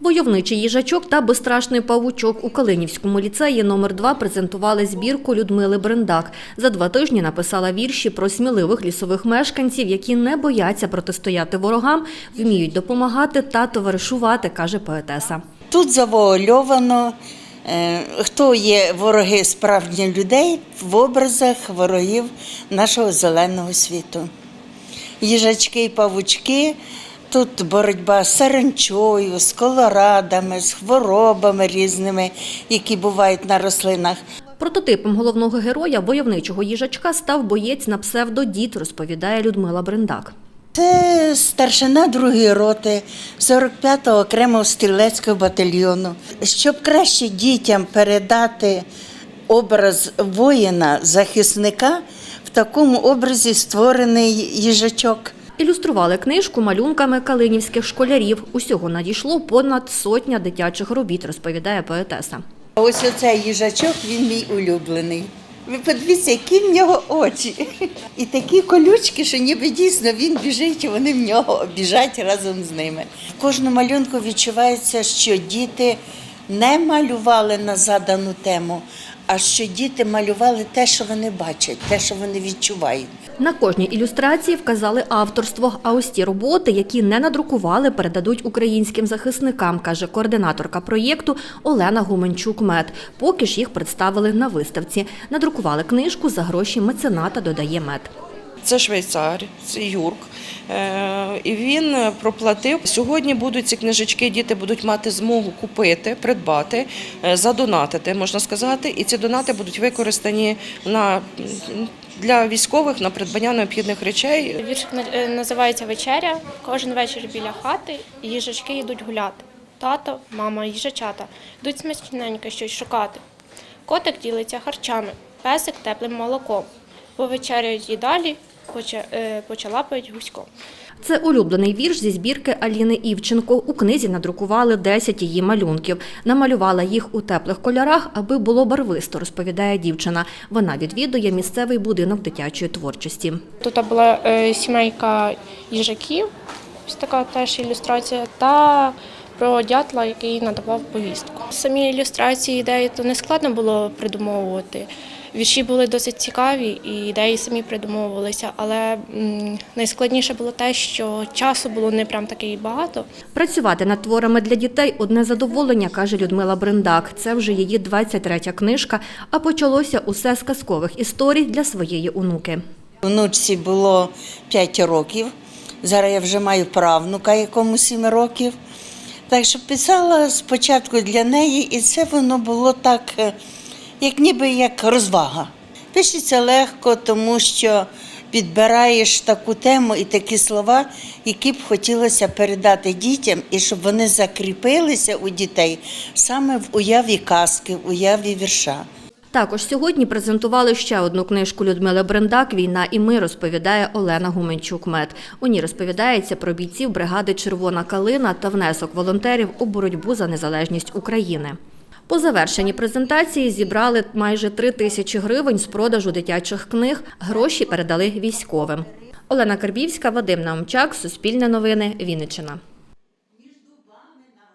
Войовничий їжачок та безстрашний павучок у Калинівському ліцеї номер 2 презентували збірку Людмили Брендак. За два тижні написала вірші про сміливих лісових мешканців, які не бояться протистояти ворогам, вміють допомагати та товаришувати, каже поетеса. Тут завуальовано, е, хто є вороги справжніх людей в образах ворогів нашого зеленого світу. Їжачки і павучки, тут боротьба з саранчою, з колорадами, з хворобами різними, які бувають на рослинах. Прототипом головного героя войовничого їжачка став боєць на псевдо Дід, розповідає Людмила Брендак. Це старшина другої роти 45-го окремого стрілецького батальйону. Щоб краще дітям передати образ воїна, захисника, в такому образі створений їжачок. Ілюстрували книжку малюнками калинівських школярів. Усього надійшло понад сотня дитячих робіт, розповідає поетеса. Ось оцей їжачок, він мій улюблений. Ви подивіться, які в нього очі. І такі колючки, що ніби дійсно він біжить, і вони в нього біжать разом з ними. В кожному малюнку відчувається, що діти не малювали на задану тему, а що діти малювали те, що вони бачать, те, що вони відчувають. На кожній ілюстрації вказали авторство, а ось ті роботи, які не надрукували, передадуть українським захисникам, каже координаторка проєкту Олена Гуменчук-Мед. Поки ж їх представили на виставці. Надрукували книжку за гроші мецената, додає Мед. Це швейцар, це Юрк. Е, І він проплатив. Сьогодні будуть ці книжечки, діти будуть мати змогу купити, придбати, е, задонатити, можна сказати. І ці донати будуть використані на, для військових на придбання необхідних речей. Віршик е, називається Вечеря. Кожен вечір біля хати їжачки йдуть гуляти. Тато, мама, їжачата йдуть смачненько щось шукати. Котик ділиться харчами, песик теплим молоком. Повечеряють і далі, поча- е, почалапають гуськом. Це улюблений вірш зі збірки Аліни Івченко. У книзі надрукували 10 її малюнків. Намалювала їх у теплих кольорах, аби було барвисто, розповідає дівчина. Вона відвідує місцевий будинок дитячої творчості. Тут була е, сімейка їжаків, ось така теж ілюстрація, та про дятла, який надавав повістку. Самі ілюстрації ідеї то не складно було придумовувати. Вірші були досить цікаві, і ідеї самі придумовувалися, але найскладніше було те, що часу було не прям таке і багато. Працювати над творами для дітей одне задоволення, каже Людмила Брендак. Це вже її 23-я книжка, а почалося усе з казкових історій для своєї онуки. Внучці було 5 років. Зараз я вже маю правнука, якому 7 років. Так що писала спочатку для неї, і це воно було так, е, як ніби як розвага. Пишеться легко, тому що підбираєш таку тему і такі слова, які б хотілося передати дітям, і щоб вони закріпилися у дітей саме в уяві казки, в уяві вірша. Також сьогодні презентували ще одну книжку Людмили Брендак Війна і ми розповідає Олена Гуменчук-Мед. У ній розповідається про бійців бригади Червона калина та внесок волонтерів у боротьбу за незалежність України. По завершенні презентації зібрали майже три тисячі гривень з продажу дитячих книг. Гроші передали військовим. Олена Карбівська, Вадим Наумчак, Суспільне новини, Вінниччина.